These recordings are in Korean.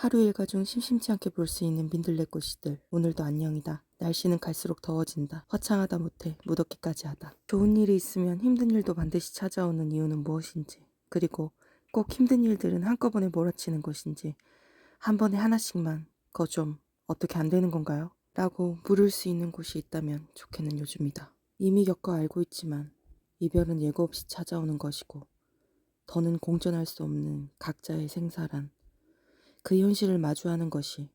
하루 일과 중 심심치 않게 볼 수 있는 민들레꽃이들 오늘도 안녕이다. 날씨는 갈수록 더워진다. 화창하다 못해 무덥기까지 하다. 좋은 일이 있으면 힘든 일도 반드시 찾아오는 이유는 무엇인지 그리고 꼭 힘든 일들은 한꺼번에 몰아치는 것인지 한 번에 하나씩만 거 좀 어떻게 안 되는 건가요? 라고 물을 수 있는 곳이 있다면 좋겠는 요즘이다. 이미 겪어 알고 있지만 이별은 예고 없이 찾아오는 것이고 더는 공존할 수 없는 각자의 생사란 그 현실을 마주하는 것이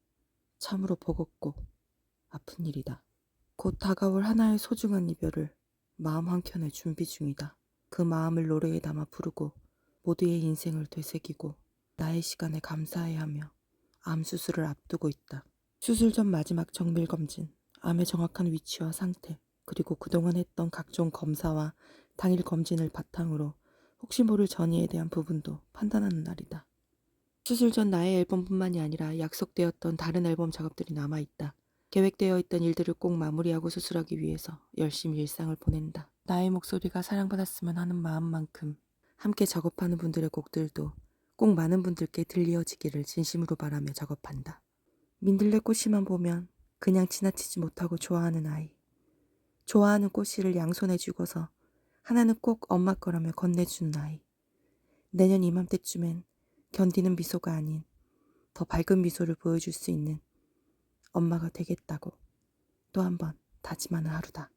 참으로 버겁고 아픈 일이다. 곧 다가올 하나의 소중한 이별을 마음 한켠에 준비 중이다. 그 마음을 노래에 담아 부르고 모두의 인생을 되새기고 나의 시간에 감사해야 하며 암 수술을 앞두고 있다. 수술 전 마지막 정밀 검진, 암의 정확한 위치와 상태, 그리고 그동안 했던 각종 검사와 당일 검진을 바탕으로 혹시 모를 전이에 대한 부분도 판단하는 날이다. 수술 전 나의 앨범뿐만이 아니라 약속되었던 다른 앨범 작업들이 남아있다. 계획되어 있던 일들을 꼭 마무리하고 수술하기 위해서 열심히 일상을 보낸다. 나의 목소리가 사랑받았으면 하는 마음만큼 함께 작업하는 분들의 곡들도 꼭 많은 분들께 들려지기를 진심으로 바라며 작업한다. 민들레 꽃이만 보면 그냥 지나치지 못하고 좋아하는 아이. 좋아하는 꽃씨를 양손에 쥐고서 하나는 꼭 엄마 거라며 건네주는 아이. 내년 이맘때쯤엔 견디는 미소가 아닌 더 밝은 미소를 보여줄 수 있는 엄마가 되겠다고 또 한 번 다짐하는 하루다.